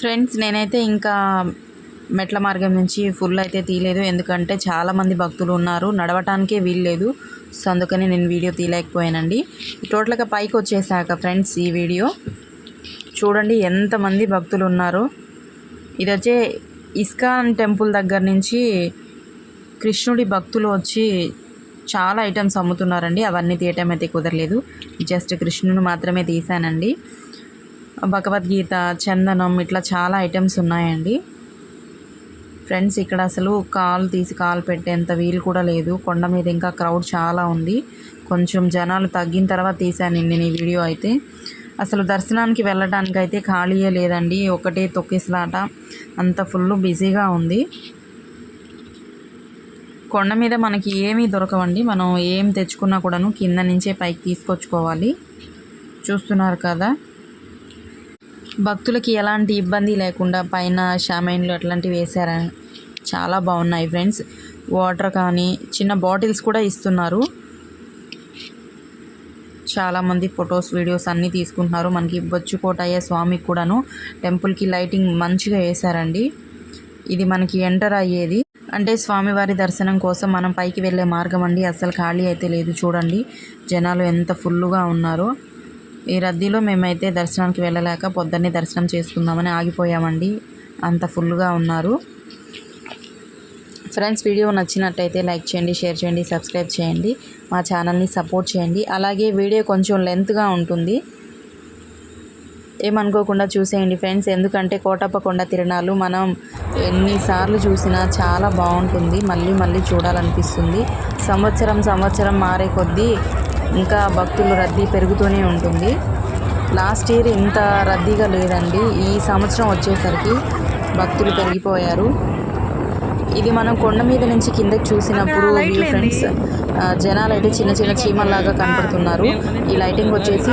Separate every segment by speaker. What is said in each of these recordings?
Speaker 1: Friends నేనైతే ఇంకా మెట్ల మార్గం నుంచి ఫుల్ అయితే తీయలేదు. ఎందుకంటే చాలామంది భక్తులు ఉన్నారు. నడవటానికే వీల్లేదు సో అందుకని నేను వీడియో తీయలేకపోయానండి. టోటల్గా పైకి వచ్చేసాక ఫ్రెండ్స్ ఈ వీడియో. చూడండి ఎంతమంది భక్తులు ఉన్నారు. ఇది వచ్చే ఇస్కాన్ టెంపుల్ దగ్గర నుంచి కృష్ణుడి భక్తులు వచ్చి చాలా ఐటమ్స్ అమ్ముతున్నారండి. అవన్నీ తీయటం అయితే కుదరలేదు. జస్ట్ కృష్ణుని మాత్రమే తీసానండి భగవద్గీత చందనం ఇట్లా చాలా ఐటమ్స్ ఉన్నాయండి. ఫ్రెండ్స్ ఇక్కడ అసలు కాలు తీసి కాలు పెట్టేంత వీలు కూడా లేదు. కొండ మీద ఇంకా క్రౌడ్ చాలా ఉంది. కొంచెం జనాలు తగ్గిన తర్వాత తీశాను నేను ఈ వీడియో అయితే. అసలు దర్శనానికి వెళ్ళడానికి అయితే ఖాళీయే లేదండి. ఒకటే తొక్కిసలాట. అంత ఫుల్ బిజీగా ఉంది. కొండ మీద మనకి ఏమీ దొరకవండి. మనం ఏం తెచ్చుకున్నా కూడాను కింద నుంచే పైకి తీసుకొచ్చుకోవాలి. చూస్తున్నారు కదా. భక్తులకి ఎలాంటి ఇబ్బంది లేకుండా పైన షామైన్లు అట్లాంటివి వేశారని చాలా బాగున్నాయి ఫ్రెండ్స్. వాటర్ కానీ చిన్న బాటిల్స్ కూడా ఇస్తున్నారు. చాలామంది ఫొటోస్ వీడియోస్ అన్నీ తీసుకుంటున్నారు. మనకి బొచ్చుకోటయ్య స్వామికి కూడాను టెంపుల్కి లైటింగ్ మంచిగా వేశారండి. ఇది మనకి ఎంటర్ అయ్యేది. అంటే స్వామివారి దర్శనం కోసం మనం పైకి వెళ్ళే మార్గం అండి. అస్సలు ఖాళీ అయితే లేదు. చూడండి జనాలు ఎంత ఫుల్గా ఉన్నారో. ఈ రద్దీలో మేమైతే దర్శనానికి వెళ్ళలేక పొద్దున్నే దర్శనం చేసుకుందామని ఆగిపోయామండి. అంత ఫుల్గా ఉన్నారు. ఫ్రెండ్స్ వీడియో నచ్చినట్టయితే లైక్ చేయండి షేర్ చేయండి సబ్స్క్రైబ్ చేయండి. మా ఛానల్ని సపోర్ట్ చేయండి. అలాగే వీడియో కొంచెం లెంత్గా ఉంటుంది. ఏమనుకోకుండా చూసేయండి ఫ్రెండ్స్. ఎందుకంటే కోటప్పకొండ తిరణాలు మనం ఎన్నిసార్లు చూసినా చాలా బాగుంటుంది. మళ్ళీ మళ్ళీ చూడాలనిపిస్తుంది. సంవత్సరం సంవత్సరం మారే కొద్దీ ఇంకా భక్తులు రద్దీ పెరుగుతూనే ఉంటుంది. లాస్ట్ ఇయర్ ఇంత రద్దీగా లేదండి. ఈ సంవత్సరం వచ్చేసరికి భక్తులు పెరిగిపోయారు. ఇది మనం కొండ మీద నుంచి కిందకి చూసినప్పుడు వ్యూ ఫ్రెండ్స్ జనాలు అయితే చిన్న చిన్న చీమల్లాగా కనపడుతున్నారు. ఈ లైటింగ్ వచ్చేసి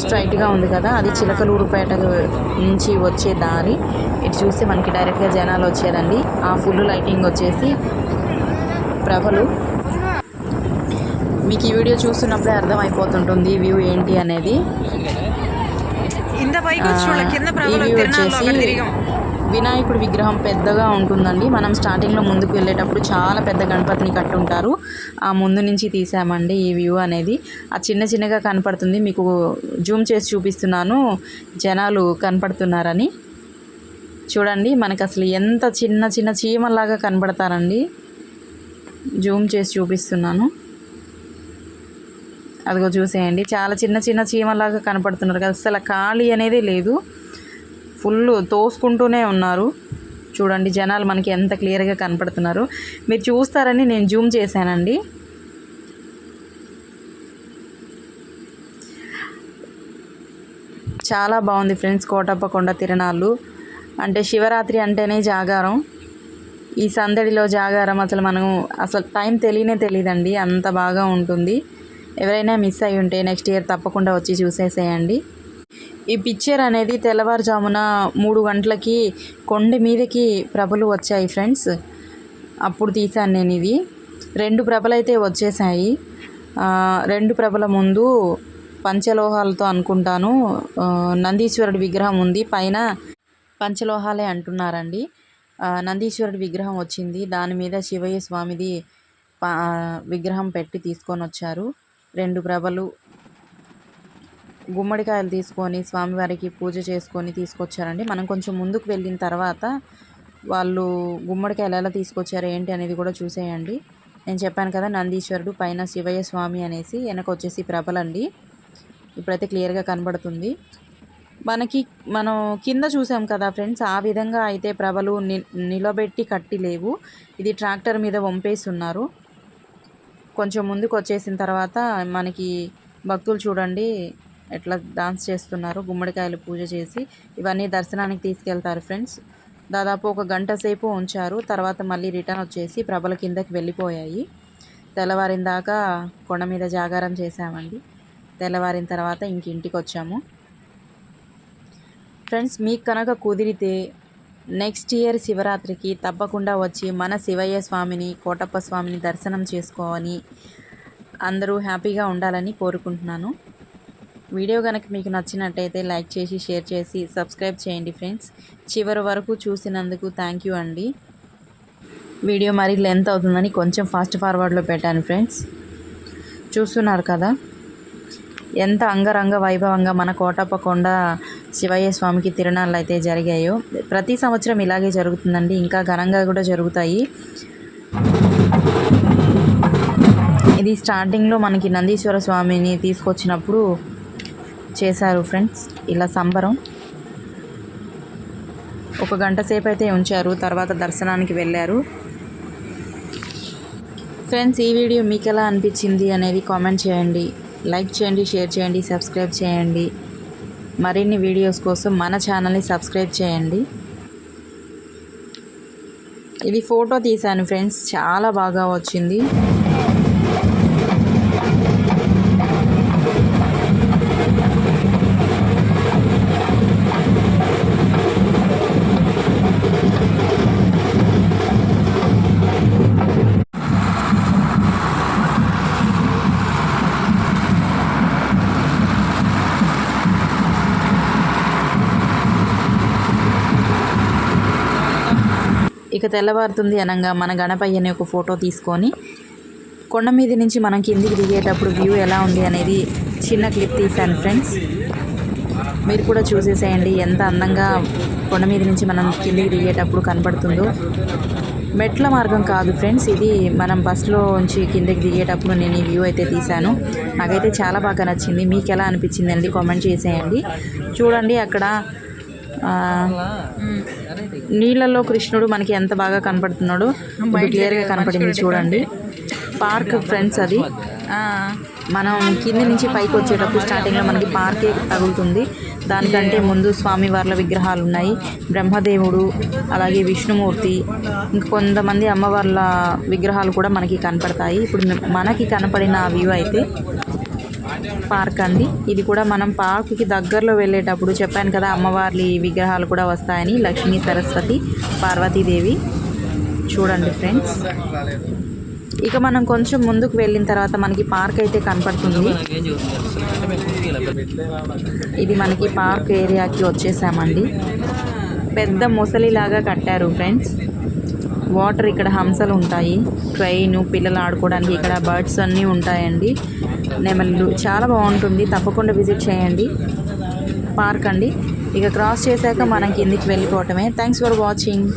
Speaker 1: స్ట్రైట్గా ఉంది కదా అది చిలకలూరుపేట నుంచి వచ్చే దారి. ఇటు చూస్తే మనకి డైరెక్ట్గా జనాలు వచ్చేదండి ఆ ఫుల్ లైటింగ్ వచ్చేసి ప్రభలు. మీకు ఈ వీడియో చూస్తున్నప్పుడే అర్థమైపోతుంటుంది వ్యూ ఏంటి అనేది. వచ్చేసి వినాయకుడి విగ్రహం పెద్దగా ఉంటుందండి. మనం స్టార్టింగ్లో ముందుకు వెళ్ళేటప్పుడు చాలా పెద్ద గణపతిని కట్టుంటారు. ఆ ముందు నుంచి తీసామండి ఈ వ్యూ అనేది. ఆ చిన్న చిన్నగా కనపడుతుంది. మీకు జూమ్ చేసి చూపిస్తున్నాను. జనాలు కనపడుతున్నారని. చూడండి మనకు అసలు ఎంత చిన్న చిన్న చీమల్లాగా కనపడతారండి. జూమ్ చేసి చూపిస్తున్నాను. అదిగో చూసేయండి. చాలా చిన్న చిన్న చీమలాగా కనపడుతున్నారు కదా అసలు ఖాళీ అనేది లేదు. ఫుల్ తోసుకుంటూనే ఉన్నారు. చూడండి జనాలు మనకి ఎంత క్లియర్గా కనపడుతున్నారు. మీరు చూస్తారని నేను జూమ్ చేశానండి. చాలా బాగుంది ఫ్రెండ్స్ కోటప్ప కొండ తిరణాలు. అంటే శివరాత్రి అంటేనే జాగారం. ఈ సందడిలో జాగారం అసలు మనం అసలు టైం తెలియనే తెలియదండి. అంత బాగా ఉంటుంది. ఎవరైనా మిస్ అయి ఉంటే నెక్స్ట్ ఇయర్ తప్పకుండా వచ్చి చూసేసేయండి. ఈ పిక్చర్ అనేది తెల్లవారుజామున మూడు గంటలకి కొండ మీదకి ప్రభలు వచ్చాయి ఫ్రెండ్స్. అప్పుడు తీశాను నేను ఇది. రెండు ప్రభలైతే వచ్చేసాయి రెండు ప్రభల ముందు పంచలోహాలతో అనుకుంటాను. నందీశ్వరుడి విగ్రహం ఉంది. పైన పంచలోహాలే అంటున్నారండి. నందీశ్వరుడి విగ్రహం వచ్చింది. దాని మీద శివయ్య స్వామిది విగ్రహం పెట్టి తీసుకొని వచ్చారు. రెండు ప్రభలు గుమ్మడికాయలు తీసుకొని స్వామివారికి పూజ చేసుకొని తీసుకొచ్చారండి. మనం కొంచెం ముందుకు వెళ్ళిన తర్వాత వాళ్ళు గుమ్మడికాయలు ఎలా తీసుకొచ్చారు ఏంటి అనేది కూడా చూసేయండి. నేను చెప్పాను కదా నందీశ్వరుడు పైన శివయ్య స్వామి అనేసి వెనక వచ్చేసి ప్రభలండి. ఇప్పుడైతే క్లియర్గా కనబడుతుంది. మనకి మనం కింద చూసాం కదా ఫ్రెండ్స్ ఆ విధంగా అయితే ప్రభలు ని నిలబెట్టి కట్టి లేవు. ఇది ట్రాక్టర్ మీద వంపేసి ఉన్నారు. కొంచెం ముందుకు వచ్చేసిన తర్వాత మనకి భక్తులు చూడండి ఎట్లా డాన్స్ చేస్తున్నారు గుమ్మడికాయలు పూజ చేసి ఇవన్నీ దర్శనానికి తీసుకెళ్తారు ఫ్రెండ్స్ దాదాపు ఒక గంట సేపు ఉంచారు తర్వాత మళ్ళీ రిటర్న్ వచ్చేసి ప్రభల కిందకి వెళ్ళిపోయాయి. తెల్లవారిన దాకా కొండ మీద జాగారం చేసామండి తెల్లవారిన తర్వాత ఇంక ఇంటికి వచ్చాము ఫ్రెండ్స్ మీకు కనుక కుదిరితే నెక్స్ట్ ఇయర్ శివరాత్రికి తప్పకుండా వచ్చి మన శివయ్య స్వామిని కోటప్ప స్వామిని దర్శనం చేసుకోవాలి అందరూ హ్యాపీగా ఉండాలని కోరుకుంటున్నాను. వీడియో కనుక మీకు నచ్చినట్టయితే లైక్ చేసి షేర్ చేసి సబ్స్క్రైబ్ చేయండి ఫ్రెండ్స్. చివరి వరకు చూసినందుకు థ్యాంక్ యూ అండి. వీడియో మరి లెంత్ అవుతుందని కొంచెం ఫాస్ట్ ఫార్వర్డ్లో పెట్టాను ఫ్రెండ్స్. చూస్తున్నారు కదా? ఎంత అంగరంగ వైభవంగా మన కోటప్పకొండ శివయ్య స్వామికి తిరునాళ్ళు అయితే జరిగాయో. ప్రతి సంవత్సరం ఇలాగే జరుగుతుందండి. ఇంకా ఘనంగా కూడా జరుగుతాయి. ఇది స్టార్టింగ్లో మనకి నందీశ్వర స్వామిని తీసుకొచ్చినప్పుడు చేశారు ఫ్రెండ్స్. ఇలా సంబరం. ఒక గంట సేపు అయితే ఉంచారు. తర్వాత దర్శనానికి వెళ్ళారు. ఫ్రెండ్స్ ఈ వీడియో మీకు ఎలా అనిపించింది అనేది కామెంట్ చేయండి. లైక్ చేయండి షేర్ చేయండి సబ్స్క్రైబ్ చేయండి. మరిన్ని వీడియోస్ కోసం మన ఛానల్ని సబ్స్క్రైబ్ చేయండి. ఇది ఫోటో తీశాను ఫ్రెండ్స్ చాలా బాగా వచ్చింది. ఇక తెల్లవారుతుంది అనగా మన గణపయ్యని ఒక ఫోటో తీసుకొని కొండ మీద నుంచి మనం కిందికి దిగేటప్పుడు వ్యూ ఎలా ఉంది అనేది చిన్న క్లిప్ తీశాను ఫ్రెండ్స్. మీరు కూడా చూసేసేయండి ఎంత అందంగా కొండ మీద నుంచి మనం కిందికి దిగేటప్పుడు కనపడుతుందో. మెట్ల మార్గం కాదు ఫ్రెండ్స్ ఇది మనం బస్సులో నుంచి కిందకి దిగేటప్పుడు నేను ఈ వ్యూ అయితే తీశాను. నాకైతే చాలా బాగా నచ్చింది. మీకు ఎలా అనిపించిందండి? కామెంట్ చేసేయండి. చూడండి అక్కడ నీళ్ళల్లో కృష్ణుడు మనకి ఎంత బాగా కనపడుతున్నాడో క్లియర్గా కనపడింది చూడండి. పార్క్ ఫ్రెండ్స్ అది.
Speaker 2: ఆ,
Speaker 1: మనం కింద నుంచి పైకి వచ్చేటప్పుడు స్టార్టింగ్లో మనకి పార్కే తగులుతుంది. దానికంటే ముందు స్వామివార్ల విగ్రహాలు ఉన్నాయి బ్రహ్మదేవుడు అలాగే విష్ణుమూర్తి ఇంకా కొంతమంది అమ్మవార్ల విగ్రహాలు కూడా మనకి కనపడతాయి. ఇప్పుడు మనకి కనపడిన వ్యూ అయితే పార్క్ అండి. ఇది కూడా మనం పార్క్కి దగ్గరలో వెళ్ళేటప్పుడు చెప్పాను కదా అమ్మవార్లి విగ్రహాలు కూడా వస్తాయని లక్ష్మీ సరస్వతి పార్వతీదేవి. చూడండి ఫ్రెండ్స్. ఇక మనం కొంచెం ముందుకు వెళ్ళిన తర్వాత మనకి పార్క్ అయితే కనపడుతుంది. ఇది మనకి పార్క్ ఏరియాకి వచ్చేసామండి. పెద్ద ముసలిలాగా కట్టారు ఫ్రెండ్స్. వాటర్ ఇక్కడ హంసలు ఉంటాయి. ట్రైన్ పిల్లలు ఆడుకోవడానికి ఇక్కడ బర్డ్స్ అన్నీ ఉంటాయండి. నెమళ్ళు చాలా బాగుంటుంది. తప్పకుండా విజిట్ చేయండి. పార్క్ అండి. ఇక క్రాస్ చేశాక మనం కిందికి వెళ్ళిపోవటమే. Thanks for watching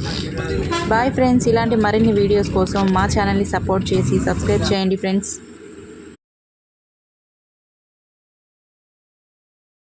Speaker 1: bye friends ఇలాంటి మరిన్ని వీడియోస్ కోసం మా ఛానల్ని సపోర్ట్ చేసి సబ్స్క్రైబ్ చేయండి ఫ్రెండ్స్